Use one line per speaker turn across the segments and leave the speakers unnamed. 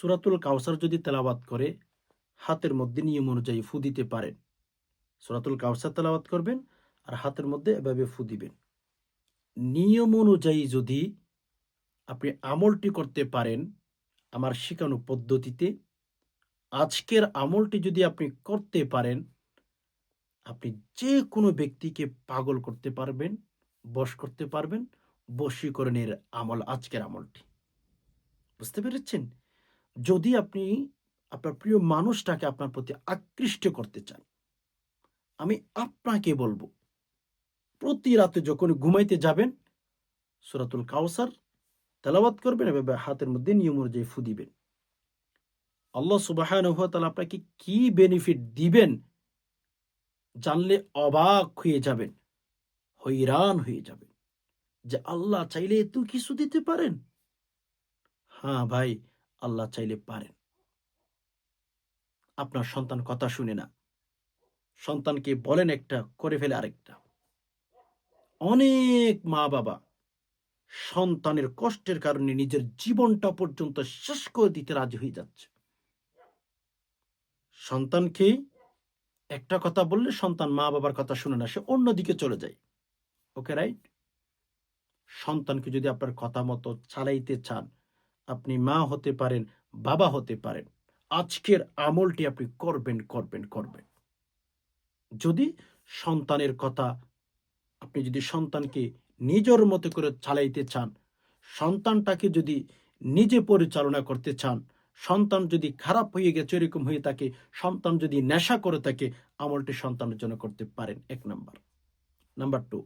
সুরাতুল কাউসার যদি তেলাওয়াত করে, হাতের মধ্যে নিয়ম অনুযায়ী ফু দিতে পারেন। সুরাতুল কাউসার তেলাওয়াত করবেন আর হাতের মধ্যে এভাবে ফু দিবেন। নিয়ম অনুযায়ী যদি আপনি আমলটি করতে পারেন আমার শেখানো পদ্ধতিতে, আজকের আমলটি যদি আপনি করতে পারেন, আপনি যে কোনো ব্যক্তিকে পাগল করতে পারবেন, বশ করতে পারবেন, বশীকরণের আমল, আজকের আমলটি। বুঝতে পেরেছেন? যদি আপনি আপনার প্রিয় মানুষটাকে আপনার প্রতি আকৃষ্ট করতে চান, আমি আপনাকে বলব, প্রতি রাতে যখন ঘুমাইতে যাবেন, সুরাতুল কাউসার তেলাওয়াত করবেন এভাবে হাতের মধ্যে নিয়ম অনুযায়ী ফু দিবেন। আল্লাহ সুবাহ আপনাকে কি বেনিফিট দিবেন জানলে অবাক হয়ে যাবেন, হইরান হয়ে যাবেন যে আল্লাহ চাইলে এত কিছু দিতে পারেন। হ্যাঁ ভাই আল্লাহ চাইলে পারেন। আপনার সন্তান কথা শুনে না। সন্তানকে বলেন একটা, করে ফেলে আরেকটা। অনেক মা বাবা সন্তানের কষ্টের কারণে নিজের জীবনটা পর্যন্ত শেষ করে দিতে রাজি হয়ে যাচ্ছে। সন্তানকে একটা কথা বললে সন্তান মা বাবার কথা শুনে না, সে অন্যদিকে চলে যায়। ওকে রাইট সন্তানকে যদি আপনার কথা মতো চালাইতে চান আপনি মা হতে পারেন, বাবা হতে পারেন। আজকের আমলটি আপনি করবেন করবেন করবেন। যদি সন্তানের কথা আপনি যদি সন্তানকে নিজের মতো করে চালাইতে চান, সন্তানটাকে যদি নিজে পরিচালনা করতে চান, সন্তান যদি খারাপ হয়ে গেছে, এরকম হয়ে থাকে, সন্তান যদি নেশা করে থাকে, আমলটি সন্তানের জন্য করতে পারেন। এক নাম্বার। নাম্বার টু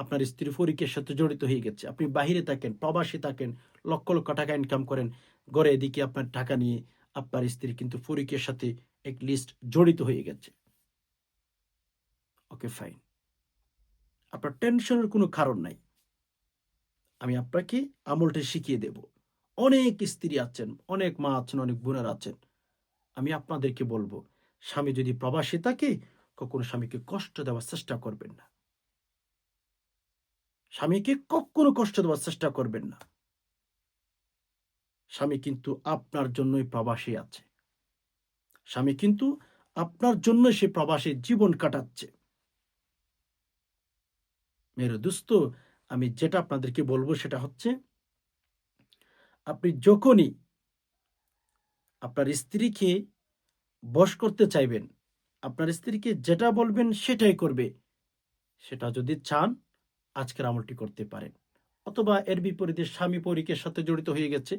আপনার স্ত্রী ফরিকের সাথে জড়িত হয়ে গেছে। আপনি বাহিরে থাকেন, প্রবাসী থাকেন, লক্ষ লক্ষ টাকা ইনকাম করেন গড়ে এদিকে আপনার টাকা নিয়ে আপনার স্ত্রী কিন্তু ফরিকের সাথে এক লিস্ট জড়িত হয়ে গেছে। ওকে ফাইন আপনার টেনশনের কোনো কারণ নাই। আমি আপনাকে আমলটা শিখিয়ে দেব। অনেক স্ত্রী আছেন, অনেক মা আছেন, অনেক বোনের আছেন। আমি আপনাদেরকে বলব, স্বামী যদি প্রবাসী থাকে, কখনো স্বামীকে কষ্ট দেওয়ার চেষ্টা করবেন না। স্বামীকে কখনো কষ্ট দেওয়ার চেষ্টা করবেন না। স্বামী কিন্তু আপনার জন্যই প্রবাসী আছে। স্বামী কিন্তু আপনার জন্য সে প্রবাসী জীবন কাটাচ্ছে। মেরে দুস্ত, আমি যেটা আপনাদেরকে বলব সেটা হচ্ছে, আপনি যখনই আপনার স্ত্রীকে বশ করতে চাইবেন, আপনার স্ত্রীকে যেটা বলবেন সেটাই করবে। সেটা যদি চান আজকের আমলটি করতে পারেন। অথবা এর বিপরীতে স্বামী পরিকের সাথে জড়িত হয়ে গেছে।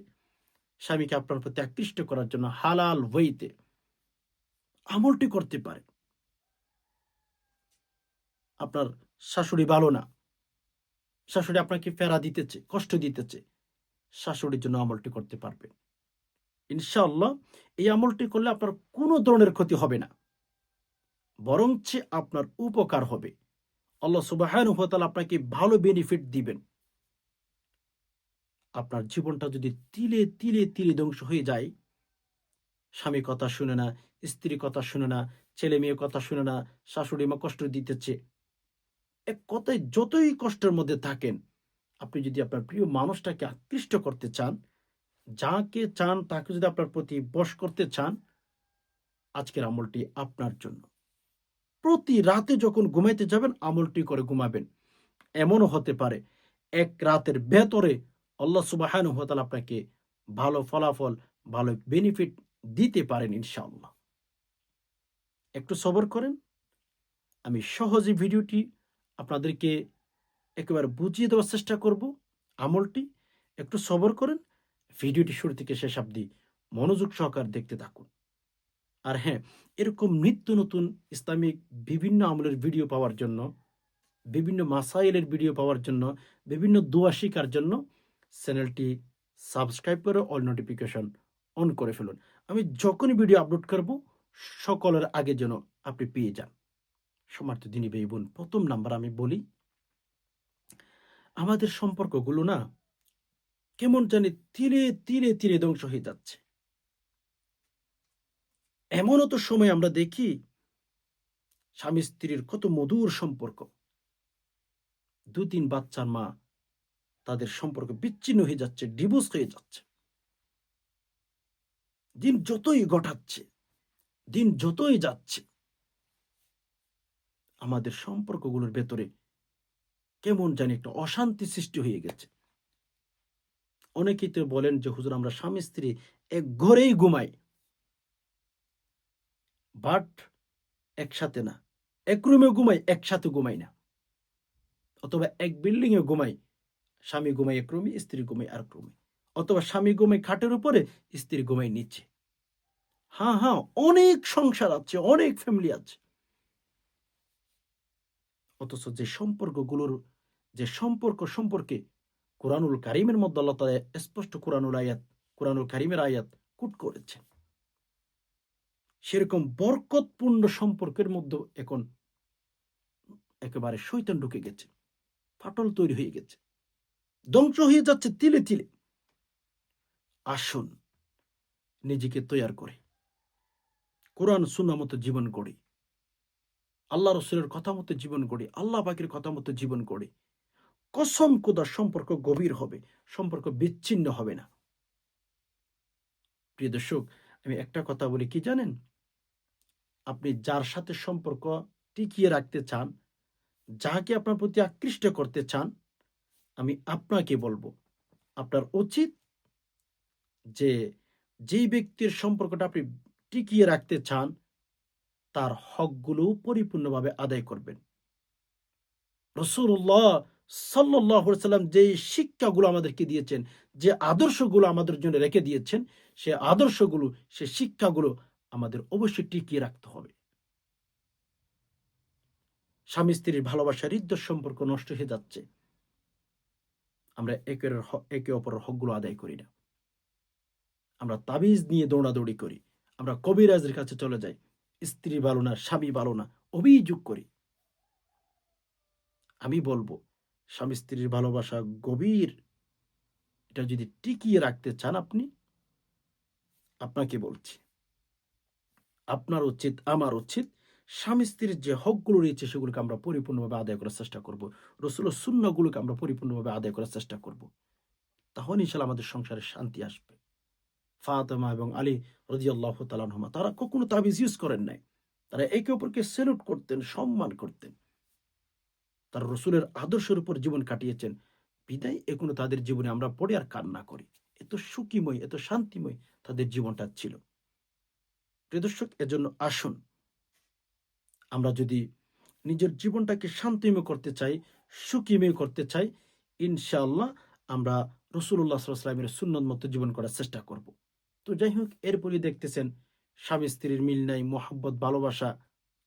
স্বামীকে আপনার প্রতি আকৃষ্ট করার জন্য হালাল ওয়েতে আমলটি করতে পারে আপনার শাশুড়ি ভালো না। শাশুড়ি আপনাকে ফেরা দিতেছে, কষ্ট দিতেছে। শাশুড়ির জন্য আমলটি করতে পারবেন ইনশাআল্লাহ এই আমলটি করলে আপনার কোনো ধরনের ক্ষতি হবে না। বরঞ্চ আপনার উপকার হবে। আল্লাহ সুবাহ আপনাকে ভালো বেনিফিট দিবেন। আপনার জীবনটা যদি তিলে তিলে তিলে ধ্বংস হয়ে যায়, স্বামী কথা শুনে না, স্ত্রী কথা শুনে না, ছেলে মেয়ে কথা শুনে না, শাশুড়ি মা কষ্ট দিতেছে, এক কথায় যতই কষ্টের মধ্যে থাকেন, আপনি যদি আপনার প্রিয় মানুষটাকে আকৃষ্ট করতে চান, যাকে চান তাকে যদি আপনার প্রতি বশ করতে চান, আজকের আমলটি আপনার জন্য। প্রতি রাতে যখন ঘুমাইতে যাবেন, আমলটি করে ঘুমাবেন। এমনও হতে পারে, এক রাতের ভেতরে আল্লাহ সুবাহান হতাল আপনাকে ভালো ফলাফল, ভালো বেনিফিট দিতে পারেন ইনশাআল্লাহ। একটু সবর করেন। আমি সহজে ভিডিওটি আপনাদেরকে একেবারে বুঝিয়ে দেওয়ার চেষ্টা করব আমলটি। একটু সবর করেন, ভিডিওটি শুরু থেকে শেষ অবধি মনোযোগ সহকার দেখতে থাকুন। আর হ্যাঁ এরকম নিত্য নতুন ইসলামিক বিভিন্ন আমলের ভিডিও পাওয়ার জন্য, বিভিন্ন মাসাইলের ভিডিও পাওয়ার জন্য, বিভিন্ন দোয়া শিকার জন্য চ্যানেলটি সাবস্ক্রাইব করে অল নোটিফিকেশন অন করে ফেলুন। আমি যখনই ভিডিও আপলোড করব, সকলের আগে যেন আপনি পেয়ে যান। সমার্থ দিনী ভাই বোন, প্রথম নাম্বার আমি বলি, আমাদের সম্পর্কগুলো না কেমন জানি তীরে তীরে তীরে ধ্বংস হয়ে যাচ্ছে। এমনও তো সময় আমরা দেখি স্বামী স্ত্রীর কত মধুর সম্পর্ক। দু তিন বাচ্চার মা তাদের সম্পর্ক বিচ্ছিন্ন হয়ে যাচ্ছে ডিভোর্স হয়ে যাচ্ছে। দিন যতই ঘটাচ্ছে, দিন যতই যাচ্ছে, আমাদের সম্পর্কগুলোর ভেতরে কেমন জানি একটা অশান্তি সৃষ্টি হয়ে গেছে। অনেকেই তো বলেন যে, হুজুর, আমরা স্বামী স্ত্রী এক ঘরেই ঘুমাই। বাট একসাথে না। এক রুমে ঘুমাই, একসাথে ঘুমাই না। অথবা এক বিল্ডিং এ ঘুমাই, স্বামী ঘুমাই এক রুমে, স্ত্রী ঘুমাই আর রুমে। অথবা স্বামী ঘুমাই খাটের উপরে, স্ত্রী ঘুমাই নিচে। হ্যাঁ হ্যাঁ অনেক সংসার আছে, অনেক ফ্যামিলি আছে। অথচ যে সম্পর্কগুলোর, যে সম্পর্ক সম্পর্কে কোরআনুল কারিমের মধ্যে আল্লাহ তাআলা স্পষ্ট কোরআনুল আয়াত, কোরআনুল কারিমের আয়াত কুট করেছেন। সেরকম বরকতপূর্ণ সম্পর্কের মধ্যে এখন একেবারে শৈতান ঢুকে গেছে। ফাটল তৈরি হয়ে গেছে। ধ্বংস হয়ে যাচ্ছে তিলে তিলে। আসুন, নিজেকে তৈয়ার করে। কোরআন সুন্না মতো জীবন গড়ি। আল্লাহ রসুলের কথা মতো জীবন গড়ি। আল্লাহ পাখির কথা মতো জীবন গড়ি। কসম কোদার সম্পর্ক গভীর হবে, সম্পর্ক বিচ্ছিন্ন হবে না। প্রিয় দর্শক, আমি একটা কথা বলি, কি জানেন? আপনি যার সাথে সম্পর্ক টিকিয়ে রাখতে চান যাকে আপনার প্রতি আকৃষ্ট করতে চান, আমি আপনাকে বলব, আপনার উচিত যে যেই ব্যক্তির সম্পর্কটা আপনি টিকিয়ে রাখতে চান, তার হকগুলো পরিপূর্ণভাবে আদায় করবেন। রসুল্লাহ সাল্লাহ সাল্লাম যে শিক্ষাগুলো আমাদেরকে দিয়েছেন, যে আদর্শগুলো আমাদের জন্য রেখে দিয়েছেন, সে আদর্শগুলো, সে শিক্ষাগুলো আমাদের অবশ্যই টিকিয়ে রাখতে হবে। স্বামী স্ত্রীর ভালোবাসা হৃদ্য সম্পর্ক নষ্ট হয়ে যাচ্ছে। আমরা একের একে অপরের হকগুলো আদায় করি না। আমরা তাবিজ নিয়ে দৌড়াদৌড়ি করি। আমরা কবিরাজের কাছে চলে যাই। স্ত্রী ভালো না, স্বামী ভালো না, অভিযোগ করি। আমি বলব, স্বামী স্ত্রীর ভালোবাসা গভীর। এটা যদি টিকিয়ে রাখতে চান আপনি, আপনাকে বলছি। আপনার উচিত, আমার উচিত, স্বামী স্ত্রীর যে হকগুলো রয়েছে সেগুলোকে আমরা পরিপূর্ণভাবে আদায় করার চেষ্টা করব। রসুলের শূন্যগুলোকে আমরা পরিপূর্ণভাবে আদায় করার চেষ্টা করব। তখন ইনশাল আমাদের সংসারে শান্তি আসবে। ফাতেমা এবং আলী রদিয়াল্লাহ তালানহমা তারা কখনো তাবিজ ইউজ করেন নাই। তারা একে অপরকে সেলুট করতেন, সম্মান করতেন। তার রসুলের আদর্শের উপর জীবন কাটিয়েছেন। বিদায় এখনও তাদের জীবনে আমরা পড়ে আর কান্না করি। এত সুখীময়, এত শান্তিময় তাদের জীবনটা ছিল। প্রিয়দর্শক এজন্য আসুন আমরা যদি নিজের জীবনটাকে শান্তিময় করতে চাই, সুখীময় করতে চাই, ইনশাআল্লাহ আমরা রসুল্লাহ সাল্লামের সুন্নত মতো জীবন করার চেষ্টা করব। তো যাই হোক, এরপরই দেখতেছেন স্বামী স্ত্রীর মিল নাই, মোহাব্বত, ভালোবাসা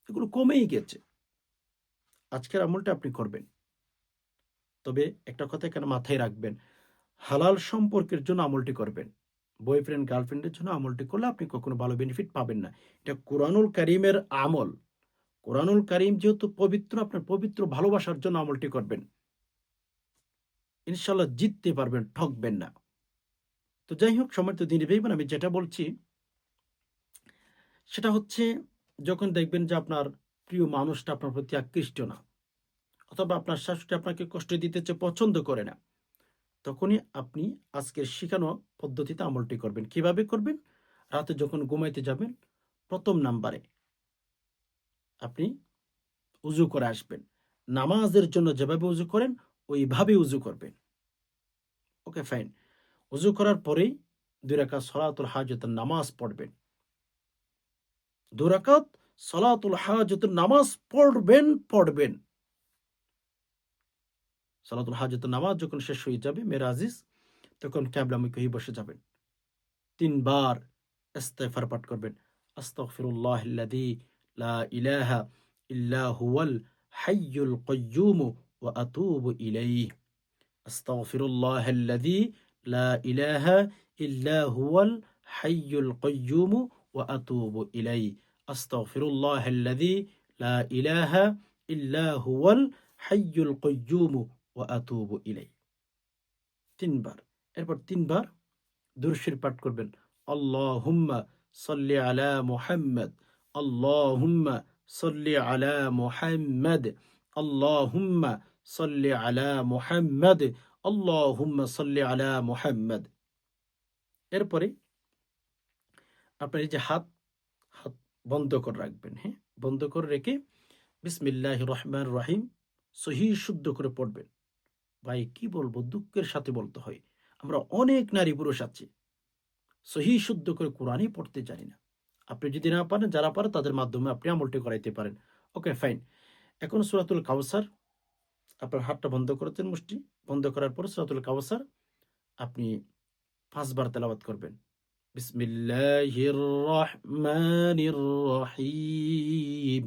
এগুলো কমেই গেছে। আজকের আমলটা আপনি করবেন। তবে একটা কথা এখানে মাথায় রাখবেন, হালাল সম্পর্কের জন্য আমলটি করবেন। বয়ফ্রেন্ড গার্লফ্রেন্ডের জন্য আমলটি করলে আপনি কখনো ভালো বেনিফিট পাবেন না। এটা কোরআনুল করিমের আমল। কোরআনুল করিম যেহেতু পবিত্র, আপনার পবিত্র ভালোবাসার জন্য আমলটি করবেন। ইনশাল্লাহ জিততে পারবেন, ঠকবেন না। তো যাই হোক সময় তো দিনে ভাইবেন, আমি যেটা বলছি, সেটা হচ্ছে যখন দেখবেন যে আপনার প্রিয় মানুষটা আপনার প্রতি আকৃষ্ট না, অথবা আপনার শাশুড়ি আপনাকে কষ্ট দিতে পছন্দ করে না তখনই আপনি আজকের শেখানো পদ্ধতিতে আমলটি করবেন। কীভাবে করবেন? রাতে যখন ঘুমাইতে যাবেন, প্রথম নাম্বারে আপনি উজু করে আসবেন। নামাজের জন্য যেভাবে উজু করেন, ওইভাবে উজু করবেন। Okay, fine. উজু করার পরেই দুই রাকাত সলাতুল হাজতের নামাজ পড়বেন। দু রাকাত সলাতুল হাজতের নামাজ পড়বেন পড়বেন। সালাতুল হাজতের নামাজ যখন শেষ হয়ে যাবে মেরা আজিজ তখন ক্যাবলামুখী হয়ে বসে যাবেন তিনবার ইস্তেফার পাঠ করবেন আস্তাগফিরুল্লাহ আল্লাযী লা ইলাহা ইল্লা হুয়াল হাইয়ুল কাইয়্যুম ওয়া আতুবু ইলাইহি আস্তাগফিরুল্লাহ আল্লাযী লা ইলাহা ইল্লা হুয়াল হাইয়ুল কাইয়্যুম ওয়া আতুবু ইলাইহি আস্তাগফিরুল্লাহ আল্লাযী লা ইলাহা ইল্লা হুয়াল হাইয়ুল কাইয়্যুম ও আতুবু ইলাই তিনবার। এরপর তিনবার দুরশির পাঠ করবেন। আল্লাহ হুম্মা সল্লি আলা মুহাম্মদ। আল্লাহ হুম্মা সল্লি আলা মুহাম্মদ। আল্লাহ হুম্মা সল্লি আলা মুহাম্মদ। আল্লাহ হুম্মা সল্লি আলা মুহাম্মদ। এরপরে আপনার যে হাত হাত বন্ধ করে রাখবেন হ্যাঁ? বন্ধ করে রেখে বিসমিল্লাহ রহমান রহিম সহি শুদ্ধ করে পড়বেন। ভাই, কি বলব? দুঃখের সাথে বলতে হয়। আমরা অনেক নারী পুরুষ আছি। সহি শুদ্ধ করে কোরআনই পড়তে জানি না। আপনি যদি না পারেন, যারা পারে তাদের মাধ্যমে আপনি আমলটি করাইতে পারেন। Okay, fine. এখন সুরাতুল কাউসার আপনার হাতটা বন্ধ করেছেন মুষ্টি বন্ধ করার পর সুরাতুল কাউসার আপনি পাঁচবার তেলাবাত করবেন। বিসমিল্লাহির রহমানির রহিম।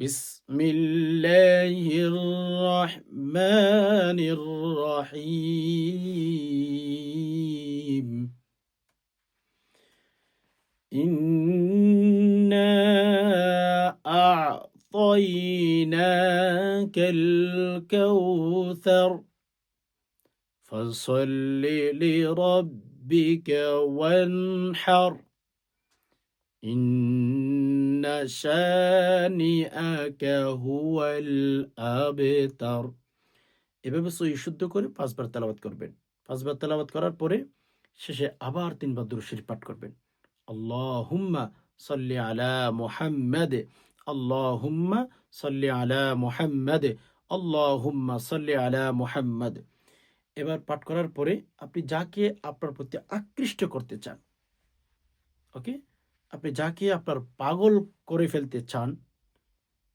بسم الله الرحمن الرحيم. إنا أعطيناك الكوثر. فصل لربك وانحر. إن شانئك هو الأبتر এভাবে সই শুদ্ধ করে পাঁচবার তেলাবাত করবেন পাঁচবার তেলাবাত করার পরে শেষে আবার তিনবার দুরুশরীফ পাঠ করবেন আল্লাহুম্মা সাল্লি আলা মুহাম্মাদ আল্লাহুম্মা সাল্লি আলা মুহাম্মাদ আল্লাহুম্মা সাল্লি আলা মুহাম্মাদ এবার পাঠ করার পরে আপনি যাকে আপনার প্রতি আকৃষ্ট করতে চান ওকে আপনি যাকে আপনার পাগল করে ফেলতে চান,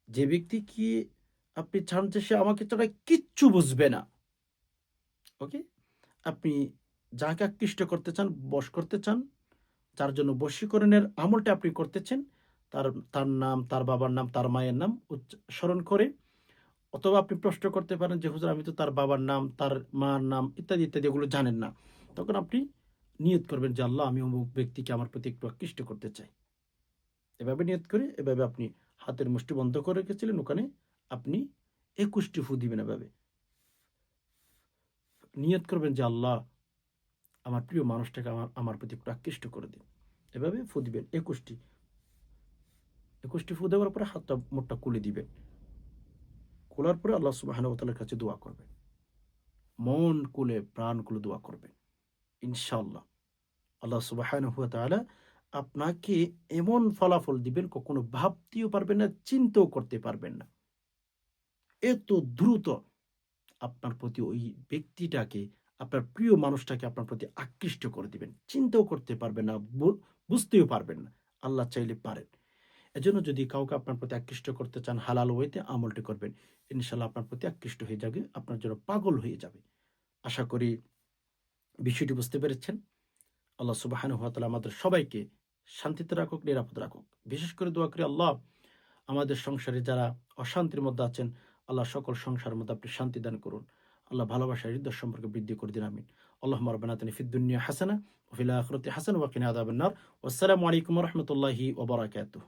যে ব্যক্তি কি আপনি চান যে সে আমাকে ছাড়া কিচ্ছু বুঝবে না ওকে আপনি যাকে আকৃষ্ট করতে চান, বশ করতে চান, যার জন্য বশীকরণের আমলটা আপনি করতেছেন, তার তার নাম, তার বাবার নাম, তার মায়ের নাম স্মরণ করে, অথবা আপনি প্রশ্ন করতে পারেন যে, হুজুর, আমি তো তার বাবার নাম, তার মার নাম ইত্যাদি ইত্যাদি এগুলো জানেন না। তখন আপনি নিয়ত করবেন যে আল্লাহ, আমি অমুক ব্যক্তিকে আমার প্রতি একটু আকৃষ্ট করতে চাই। এভাবে নিয়ত করে, এভাবে আপনি হাতের মুষ্টি বন্ধ করে রেখেছিলেন, ওখানে আপনি একুশটি ফু দিবেন এভাবে। নিয়ত করবেন যে আল্লাহ, আমার প্রিয় মানুষটাকে আমার আমার প্রতি একটু আকৃষ্ট করে দিন। এভাবে ফু দিবেন, একুশটি। একুশটি ফু দেওয়ার পরে হাতটা মোটটা কুলে দিবেন। খোলার পরে আল্লাহ সুবাহানুতালার কাছে দোয়া করবেন। মন কুলে, প্রাণ কুলে দোয়া করবেন। ইনশাল্লাহ আল্লাহ সুবাহানুতালা আপনাকে এমন ফলাফল দিবেন, কখনো ভাবতেও পারবেন না, চিন্তাও করতে পারবেন না। এত দ্রুত আপনার প্রতি ওই ব্যক্তিটাকে, আপনার প্রিয় মানুষটাকে আপনার প্রতি আকৃষ্ট করে দিবেন। চিন্তাও করতে পারবেন না বুঝতেও পারবেন না, আল্লাহ চাইলে পারেন। এজন্য যদি কাউকে আপনার প্রতি আকৃষ্ট করতে চান, হালাল ওয়েতে আমলটি করবেন ইনশাল্লাহ আপনার প্রতি আকৃষ্ট হয়ে যাবে, আপনার জন্য পাগল হয়ে যাবে। আশা করি বিষয়টি বুঝতে পেরেছেন। আল্লাহ সুবাহানু হাতালা আমাদের সবাইকে শান্তিতে রাখুক, নিরাপদ রাখুক। বিশেষ করে দোয়া করি আল্লাহ, আমাদের সংসারে যারা অশান্তির মধ্যে আছেন, আল্লাহ সকল সংসারের মধ্যে আপনি শান্তি দান করুন। আল্লাহ ভালোবাসা হৃদয় সম্পর্কে বৃদ্ধি করে দিন, আমিন। আল্লাহ রব্বানা তানি ফিদ্দুনিয়া হাসানা ওফিল আখরতি হাসান ওয়াকিনা আদাবান্নার আসসালামু আলাইকুম রহমতুল্লাহি ওবরাকাতুহ